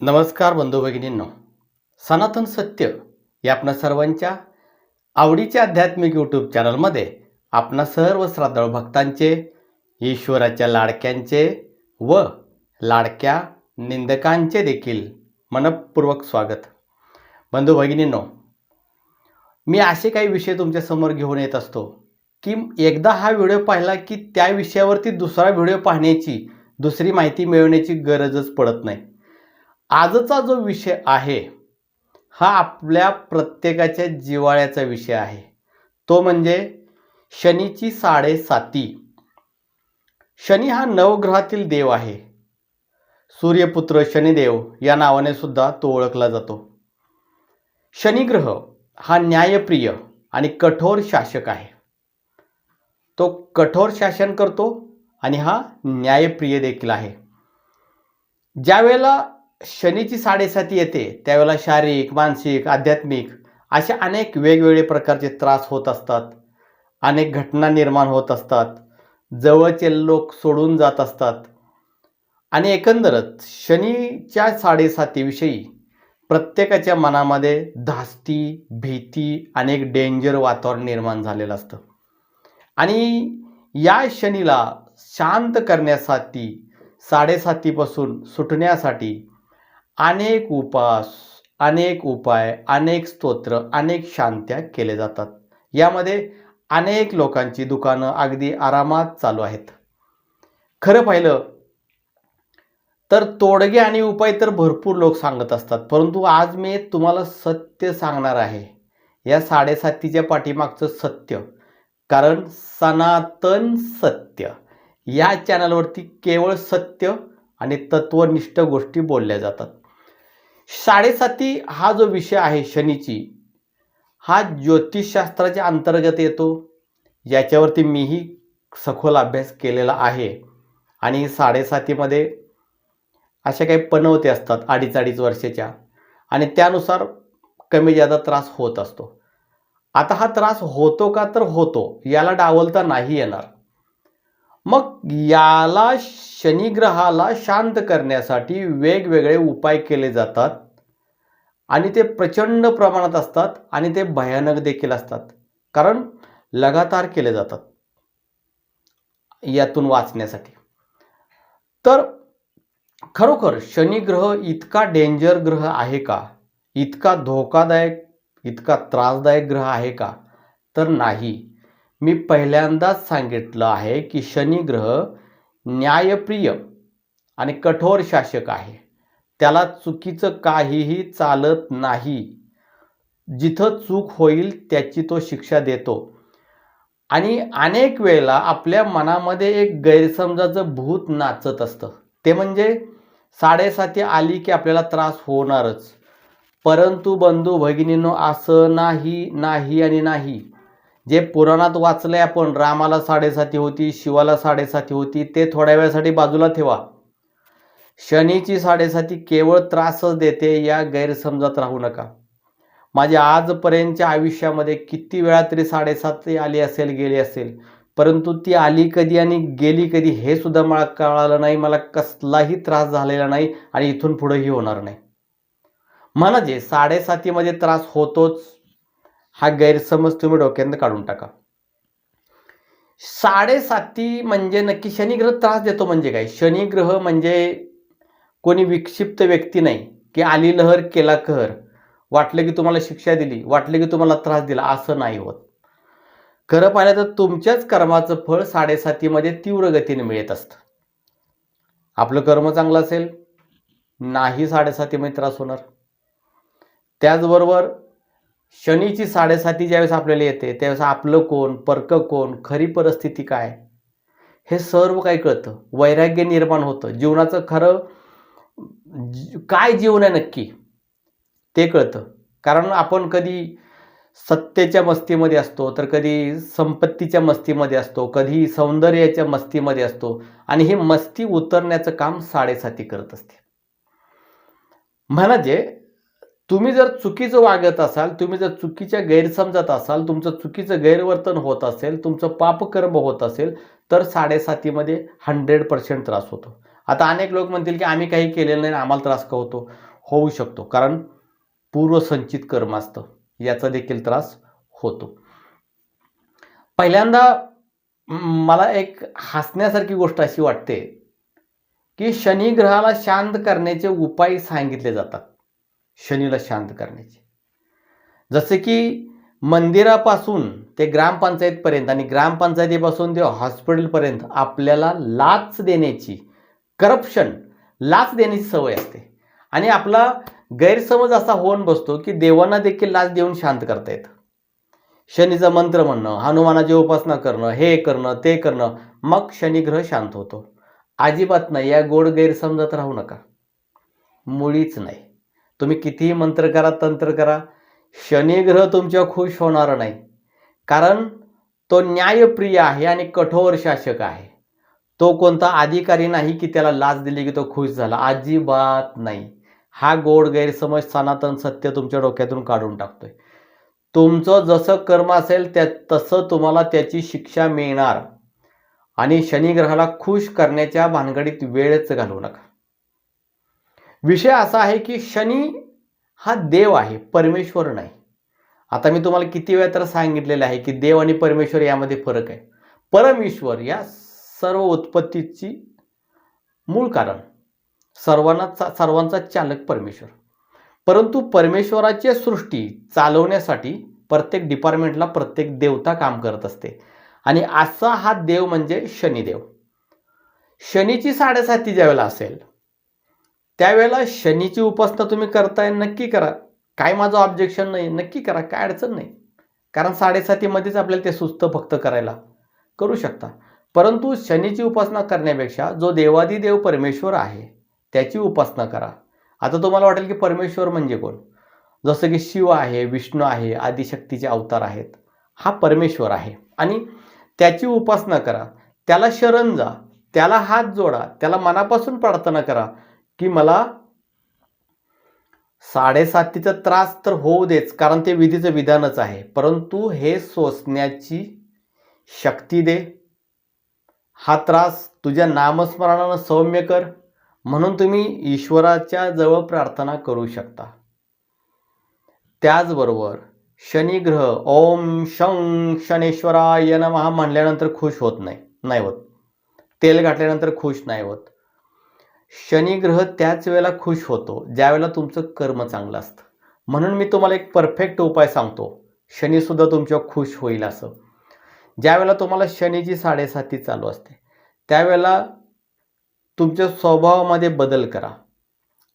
नमस्कार बंधू भगिनींनो. सनातन सत्य या आपणा सर्वांच्या आवडीच्या आध्यात्मिक यूट्यूब चॅनलमध्ये आपणा सर्व श्रद्धाळू भक्तांचे ईश्वराच्या लाडक्यांचे व लाडक्या निंदकांचे देखील मनपूर्वक स्वागत. बंधू भगिनींनो मी असे काही विषय तुमच्यासमोर घेऊन येत असतो की एकदा हा व्हिडिओ पाहिला की त्या विषयावरती दुसरा व्हिडिओ पाहण्याची दुसरी माहिती मिळवण्याची गरजच पडत नाही. आजचा जो विषय आहे हा आपल्या प्रत्येकाच्या जिवाळ्याचा विषय आहे. तो म्हणजे शनीची साडेसाती. शनी हा नवग्रहातील देव आहे. सूर्यपुत्र शनिदेव या नावाने सुद्धा तो ओळखला जातो. शनिग्रह हा न्यायप्रिय आणि कठोर शासक आहे. तो कठोर शासन करतो आणि हा न्यायप्रिय देखील आहे. ज्यावेळेला शनीची साडेसाती येते त्यावेळेला शारीरिक मानसिक आध्यात्मिक असे अनेक वेगवेगळे प्रकारचे त्रास होत असतात. अनेक घटना निर्माण होत असतात. जवळचे लोक सोडून जात असतात. आणि एकंदरच शनीच्या साडेसातीविषयी प्रत्येकाच्या मनामध्ये धास्ती भीती अनेक डेंजर वातावरण निर्माण झालेलं असतं. आणि या शनीला शांत करण्यासाठी साडेसातीपासून सुटण्यासाठी अनेक उपास अनेक उपाय अनेक स्तोत्र अनेक शांत्या केले जातात. यामध्ये अनेक लोकांची दुकानं अगदी आरामात चालू आहेत. खरं पाहिलं तर तोडगे आणि उपाय तर भरपूर लोक सांगत असतात परंतु आज मी तुम्हाला सत्य सांगणार आहे. या साडेसातीच्या पाठीमागचं सत्य कारण सनातन सत्य. या चॅनलवरती केवळ सत्य आणि तत्वनिष्ठ गोष्टी बोलल्या जातात. साडेसाती हा जो विषय आहे शनीची हा ज्योतिषशास्त्राच्या अंतर्गत येतो. याच्यावरती मीही सखोल अभ्यास केलेला आहे. आणि साडेसातीमध्ये अशा काही पनवते असतात अडीच अडीच वर्षाच्या. आणि त्यानुसार कमी जादा त्रास होत असतो. आता हा त्रास होतो का तर होतो. याला डावलता नाही येणार. मग याला शनिग्रहाला शांत करण्यासाठी वेगवेगळे उपाय केले जातात. आणि ते प्रचंड प्रमाणात असतात आणि ते भयानक देखील असतात. कारण लगातार केले जातात. यातून वाचण्यासाठी. तर खरोखर शनिग्रह इतका डेंजर ग्रह आहे का? इतका धोकादायक इतका त्रासदायक ग्रह आहे का? तर नाही. मी पहिल्यांदाच सांगितलं आहे की शनिग्रह न्यायप्रिय आणि कठोर शासक आहे. त्याला चुकीचं काहीही चालत नाही. जिथं चूक होईल त्याची तो शिक्षा देतो. आणि अनेक वेळेला आपल्या मनामध्ये एक गैरसमजाचं भूत नाचत असतं. ते म्हणजे साडेसाती आली की आपल्याला त्रास होणारच. परंतु बंधू भगिनींनो असं नाही नाही आणि नाही. जे पुराणात वाचलंय आपण रामाला साडेसाती होती शिवाला साडेसाती होती ते थोड्या वेळासाठी बाजूला ठेवा. शनीची साडेसाती केवळ त्रासच देते या गैरसमजात राहू नका. माझ्या आजपर्यंतच्या आयुष्यामध्ये किती वेळा तरी साडेसाती आली असेल गेली असेल परंतु ती आली कधी आणि गेली कधी हे सुद्धा मला कळालं नाही मला कसलाही त्रास झालेला नाही आणि इथून पुढेही होणार नाही. म्हणजे साडेसातीमध्ये त्रास होतोच. हा गैरसमज तुम्ही डोक्यात काढून टाका. साडेसाती म्हणजे नक्की शनिग्रह त्रास देतो म्हणजे काय? शनिग्रह म्हणजे कोणी विक्षिप्त व्यक्ती नाही की आली लहर केला कहर. वाटलं की तुम्हाला शिक्षा दिली वाटलं की तुम्हाला त्रास दिला असं नाही होत. खरं पाहिलं तर तुमच्याच कर्माचं फळ साडेसातीमध्ये तीव्र गतीने मिळत असतं. आपलं कर्म चांगलं असेल नाही साडेसातीमध्ये त्रास होणार. त्याचबरोबर शनीची साडेसाती ज्यावेळेस आपल्याला येते त्यावेळेस आपलं कोण परक कोण खरी परिस्थिती काय? हे सर्व काही कळतं. वैराग्य निर्माण होतं. जीवनाचं खरं काय जीवन आहे नक्की? ते कळतं. कारण आपण कधी सत्तेच्या मस्तीमध्ये असतो तर कधी संपत्तीच्या मस्तीमध्ये असतो कधी सौंदर्याच्या मस्तीमध्ये असतो. आणि हे मस्ती उतरण्याचं काम साडेसाती करत असते. म्हणजे तुम्ही जर चुकीचं वागत असाल तुम्ही जर चुकीच्या गैरसमजत असाल तुमचं चुकीचं गैरवर्तन होत असेल तुमचं पापकर्म होत असेल तर साडेसातीमध्ये हंड्रेड पर्सेंट त्रास होतो. आता अनेक लोक म्हणतील की आम्ही काही केलेलं नाही आम्हाला त्रास का होतो? होऊ शकतो कारण पूर्वसंचित कर्म असतं याचा देखील त्रास होतो. पहिल्यांदा मला एक हसण्यासारखी गोष्ट अशी वाटते की शनी ग्रहाला शांत करण्याचे उपाय सांगितले जातात. शनीला शांत करण्याची. जसे की मंदिरापासून ते ग्रामपंचायतपर्यंत आणि ग्रामपंचायतीपासून ते हॉस्पिटलपर्यंत आपल्याला लाच देण्याची करप्शन लाच देण्याची सवय असते. आणि आपला गैरसमज असा होऊन बसतो की देवांना देखील लाच देऊन शांत करता येतं. शनीचा मंत्र म्हणणं हनुमानाची उपासना करणं हे करणं ते करणं मग शनिग्रह शांत होतो. अजिबात नाही या गोड गैरसमजात राहू नका. मुळीच नाही. तुम्ही कितीही मंत्र करा तंत्र करा शनिग्रह तुमच्या खुश होणार नाही. कारण तो न्यायप्रिय आहे आणि कठोर शासक आहे. तो कोणता अधिकारी नाही की त्याला लाच दिली की तो खुश झाला. अजिबात नाही. हा गोड गैरसमज सनातन सत्य तुमच्या डोक्यातून काढून टाकतोय. तुमचं जसं कर्म असेल त्या तसं तुम्हाला त्याची शिक्षा मिळणार. आणि शनिग्रहाला खुश करण्याच्या भानगडीत वेळच घालवू नका. विषय असा आहे की शनी हा देव आहे परमेश्वर नाही. आता मी तुम्हाला किती वेळा तर सांगितलेलं आहे की देव आणि परमेश्वर यामध्ये फरक आहे. परमेश्वर या सर्व उत्पत्तीची मूळ कारण. सर्वांना सर्वांचा चालक परमेश्वर. परंतु परमेश्वराची सृष्टी चालवण्यासाठी प्रत्येक डिपार्टमेंटला प्रत्येक देवता काम करत असते. आणि असा हा देव म्हणजे शनिदेव शनीची साडेसाती ज्यावेळेला असेल त्यावेळेला शनीची उपासना तुम्ही करताय नक्की करा. काय माझं ऑब्जेक्शन नाही नक्की करा काय अडचण नाही. कारण साडेसातीमध्येच आपल्याला ते सुस्त फक्त करायला करू शकता. परंतु शनीची उपासना करण्यापेक्षा जो देवादिदेव परमेश्वर आहे त्याची उपासना करा. आता तुम्हाला वाटेल की परमेश्वर म्हणजे कोण? जसं की शिव आहे विष्णू आहे आदिशक्तीचे अवतार आहेत हा परमेश्वर आहे. आणि त्याची उपासना करा. त्याला शरण जा. त्याला हात जोडा. त्याला मनापासून प्रार्थना करा. की मला साडेसातीचा त्रास तर होऊ देच कारण ते विधीचं विधानच आहे. परंतु हे सोसण्याची शक्ती दे. हा त्रास तुझ्या नामस्मरणानं सौम्य कर. म्हणून तुम्ही ईश्वराच्या जवळ प्रार्थना करू शकता. त्याचबरोबर शनिग्रह ओम शं शनेश्वराय नमः म्हणल्यानंतर खुश होत नाही नाही होत. तेल घातल्यानंतर खुश नाही होत. शनिग्रह त्याच वेळेला खुश होतो ज्यावेळेला तुमचं कर्म चांगलं असतं. म्हणून मी तुम्हाला एक परफेक्ट उपाय सांगतो. शनीसुद्धा तुमच्या खुश होईल असं. ज्यावेळेला तुम्हाला शनीची साडेसाती चालू असते त्यावेळेला तुमच्या स्वभावामध्ये बदल करा.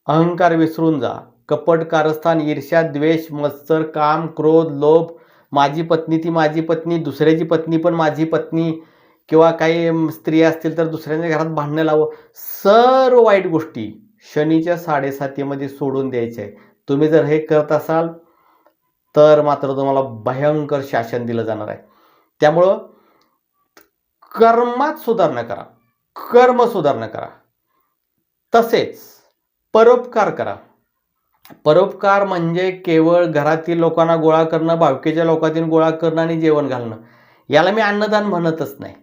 अहंकार विसरून जा. कपट कारस्थान ईर्ष्या द्वेष मत्सर काम क्रोध लोभ माझी पत्नी ती माझी पत्नी दुसऱ्याची पत्नी पण माझी पत्नी. किंवा काही स्त्री असतील तर दुसऱ्यांच्या घरात भांडणं लावं सर्व वाईट गोष्टी शनीच्या साडेसातीमध्ये सोडून द्यायच्या आहे तुम्ही जर हे करत असाल तर मात्र तुम्हाला भयंकर शासन दिलं जाणार आहे. त्यामुळं कर्मात सुधारणा करा. कर्म सुधारणा करा. तसेच परोपकार करा. परोपकार म्हणजे केवळ घरातील लोकांना गोळा करणं भावकीच्या लोकातील गोळा करणं आणि जेवण घालणं. याला मी अन्नदान म्हणतच नाही.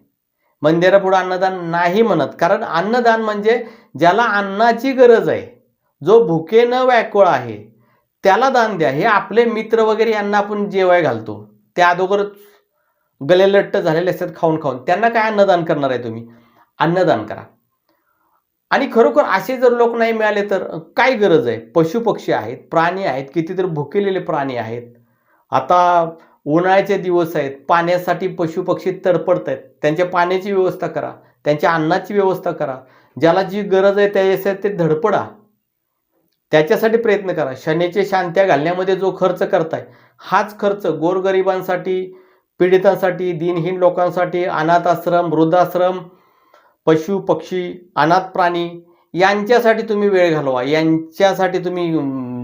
मंदिरापुढं अन्नदान नाही म्हणत. कारण अन्नदान म्हणजे ज्याला अन्नाची गरज आहे जो भुकेनं व्याकुळ आहे त्याला दान द्या. हे आपले मित्र वगैरे यांना आपण जेवाय घालतो. त्या अगोदरच गले लट्ट झालेले असतात खाऊन खाऊन. त्यांना काय अन्नदान करणार आहे तुम्ही? अन्नदान करा. आणि खरोखर असे जर लोक नाही मिळाले तर काय गरज आहे? पशुपक्षी आहेत प्राणी आहेत कितीतरी भुकेलेले प्राणी आहेत. आता उन्हाळ्याचे दिवस आहेत पाण्यासाठी पशुपक्षी तडपडत आहेत. त्यांच्या पाण्याची व्यवस्था करा त्यांच्या अन्नाची व्यवस्था करा. ज्याला जी गरज आहे त्याच्यासाठी ते धडपडा. त्याच्यासाठी प्रयत्न करा. शनीचे शांत्या घालण्यामध्ये जो खर्च करताय हाच खर्च गोरगरिबांसाठी पीडितांसाठी दिनहीन लोकांसाठी अनाथ आश्रम वृद्धाश्रम पशु पक्षी अनाथ प्राणी यांच्यासाठी तुम्ही वेळ घालवा. यांच्यासाठी तुम्ही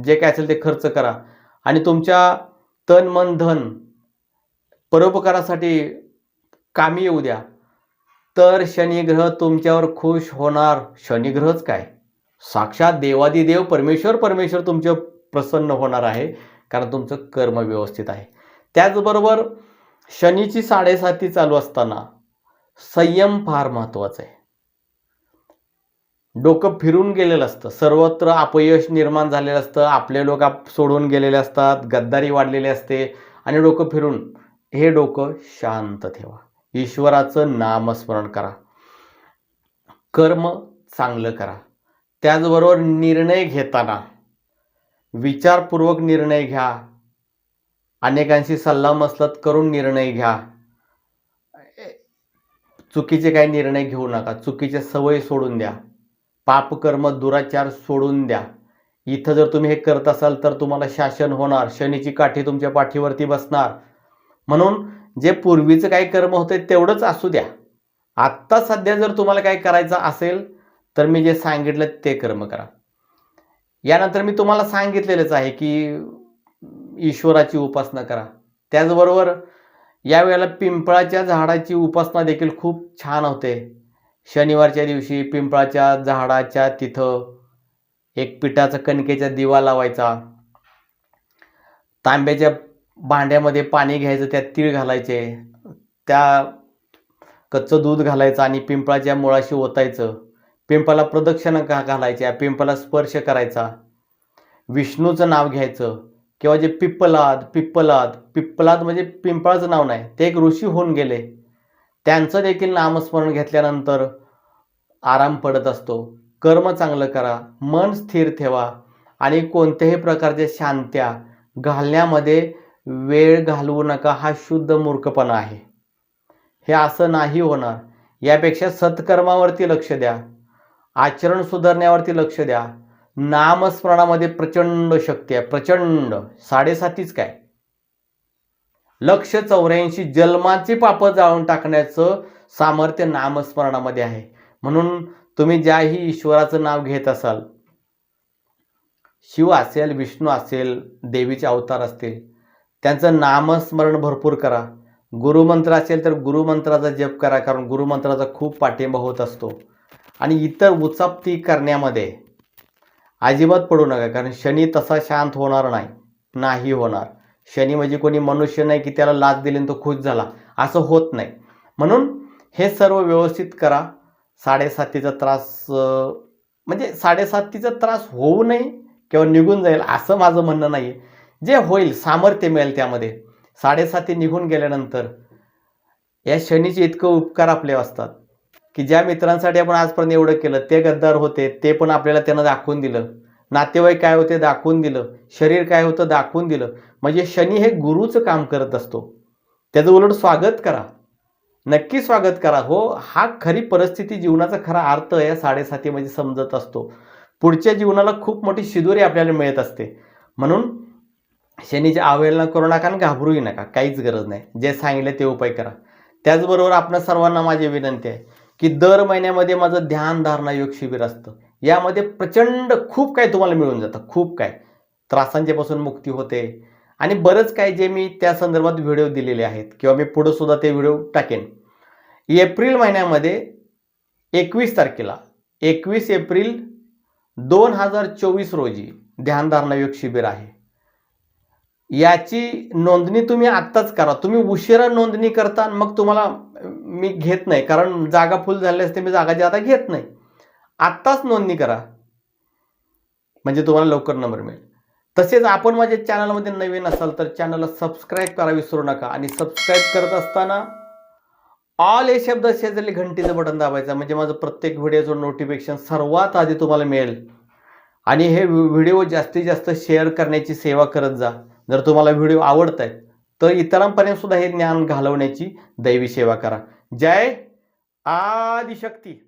जे काय असेल ते खर्च करा. आणि तुमच्या तन मन धन परोपकारासाठी कामी येऊ द्या. तर शनिग्रह तुमच्यावर खुश होणार. शनिग्रहच काय? साक्षात देवादिदेव परमेश्वर परमेश्वर तुमचे प्रसन्न होणार आहे. कारण तुमचं कर्म व्यवस्थित आहे. त्याचबरोबर शनीची साडेसाती चालू असताना संयम फार महत्त्वाचा आहे. डोकं फिरून गेलेलं असतं. सर्वत्र अपयश निर्माण झालेलं असतं. आपले लोक आप- सोडून गेलेले असतात. गद्दारी वाढलेली असते. आणि डोकं फिरून हे डोकं शांत ठेवा. ईश्वराचं नामस्मरण करा. कर्म चांगलं करा. त्याचबरोबर निर्णय घेताना विचारपूर्वक निर्णय घ्या. अनेकांशी सल्लामसलत करून निर्णय घ्या. चुकीचे काही निर्णय घेऊ नका. चुकीचे सवय सोडून द्या. पापकर्म दुराचार सोडून द्या. इथं जर तुम्ही हे करत असाल तर तुम्हाला शासन होणार. शनीची काठी तुमच्या पाठीवरती बसणार. म्हणून जे पूर्वीचं काही कर्म होते तेवढंच असू द्या. आत्ता सध्या जर तुम्हाला काही करायचं असेल तर मी जे सांगितलं ते कर्म करा. यानंतर मी तुम्हाला सांगितलेलंच आहे की ईश्वराची उपासना करा. त्याचबरोबर यावेळेला पिंपळाच्या झाडाची उपासना देखील खूप छान होते. शनिवारच्या दिवशी पिंपळाच्या झाडाच्या तिथं एक पिठाचा कणकेचा दिवा लावायचा. तांब्याच्या भांड्यामध्ये पाणी घ्यायचं त्यात तीळ घालायचे त्या कच्चं दूध घालायचं आणि पिंपळाच्या मुळाशी ओतायचं. पिंपळाला प्रदक्षिणा घा घालायच्या पिंपळाला स्पर्श करायचा. विष्णूचं नाव घ्यायचं किंवा जे पिप्पलाद पिप्पलाद पिप्पलाद म्हणजे पिंपळाचं नाव नाही ते एक ऋषी होऊन गेले. त्यांचं देखील नामस्मरण घेतल्यानंतर आराम पडत असतो. कर्म चांगलं करा मन स्थिर ठेवा आणि कोणत्याही प्रकारच्या शांत्या घालण्यामध्ये वेळ घालवू नका हा शुद्ध मूर्खपणा आहे. हे असं नाही होणार. यापेक्षा सत्कर्मावरती लक्ष द्या. आचरण सुधारण्यावरती लक्ष द्या. नामस्मरणामध्ये प्रचंड शक्ती आहे. प्रचंड. साडेसातीच काय? लक्ष चौऱ्याऐंशी जन्माचे पापं जाळून टाकण्याचं सामर्थ्य नामस्मरणामध्ये आहे. म्हणून तुम्ही ज्याही ईश्वराचं नाव घेत असाल शिव असेल विष्णू असेल देवीचे अवतार असतील त्यांचं नामस्मरण भरपूर करा. गुरुमंत्र असेल तर गुरुमंत्राचा जप करा कारण गुरुमंत्राचा खूप पाठिंबा होत असतो. आणि इतर उचापती करण्यामध्ये अजिबात पडू नका कारण शनी तसा शांत होणार नाही नाही होणार. शनी म्हणजे कोणी मनुष्य नाही की त्याला लाच दिली आणि तो खुश झाला. असं होत नाही. म्हणून हे सर्व व्यवस्थित करा. साडेसातीचा त्रास म्हणजे साडेसातीचा त्रास होऊ नये किंवा निघून जाईल असं माझं म्हणणं नाही आहे जे होईल सामर्थ्य मिळेल त्यामध्ये. साडेसाती निघून गेल्यानंतर या शनीचे इतकं उपकार आपले असतात की ज्या मित्रांसाठी आपण आजपर्यंत एवढं केलं ते गद्दार होते ते पण आपल्याला त्यांना दाखवून दिलं. नातेवाईक काय होते दाखवून दिलं. शरीर काय होतं दाखवून दिलं. म्हणजे शनी हे गुरुचं काम करत असतो. त्याचं उलट स्वागत करा. नक्की स्वागत करा. हो हा खरी परिस्थिती जीवनाचा खरा अर्थ या साडेसातीमध्ये समजत असतो. पुढच्या जीवनाला खूप मोठी शिदोरी आपल्याला मिळत असते. म्हणून शनीची अवहेलना करू नका आणि घाबरूही नका. काहीच गरज नाही. जे सांगितले ते उपाय करा. त्याचबरोबर आपण सर्वांना माझी विनंती आहे की दर महिन्यामध्ये माझं ध्यान धारणा योग शिबिर असतं. यामध्ये प्रचंड खूप काय तुम्हाला मिळून जातं. खूप काय त्रासांच्यापासून मुक्ती होते. आणि बरंच काय जे मी त्या संदर्भात व्हिडिओ दिलेले आहेत किंवा मी पुढं सुद्धा ते व्हिडिओ टाकेन. एप्रिल महिन्यामध्ये एकवीस तारखेला एकवीस एप्रिल दोन हजार चोवीस रोजी ध्यानधारणा योग शिबिर आहे. याची नोंदणी तुम्ही आत्ताच करा. तुम्ही उशिरा नोंदणी करता आणि मग तुम्हाला मी घेत नाही. कारण जागा फुल झाली असते मी जागा जाता घेत नाही. आत्ताच नोंदणी करा. म्हणजे तुम्हाला लवकर नंबर मिळेल. तसेच आपण माझ्या चॅनलमध्ये नवीन असाल तर चॅनलला सबस्क्राईब करा विसरू नका. आणि सबस्क्राईब करत असताना ऑल हे शब्द शेजारी घंटीचं बटन दाबायचं. म्हणजे माझं प्रत्येक व्हिडिओचं नोटिफिकेशन सर्वात आधी तुम्हाला मिळेल. आणि हे व्हिडिओ जास्तीत जास्त शेअर करण्याची सेवा करत जा. जर तुम्हाला व्हिडिओ आवडत आहेत तर इतरांपर्यंत सुद्धा हे ज्ञान घालवण्याची दैवी सेवा करा. जय आदिशक्ती.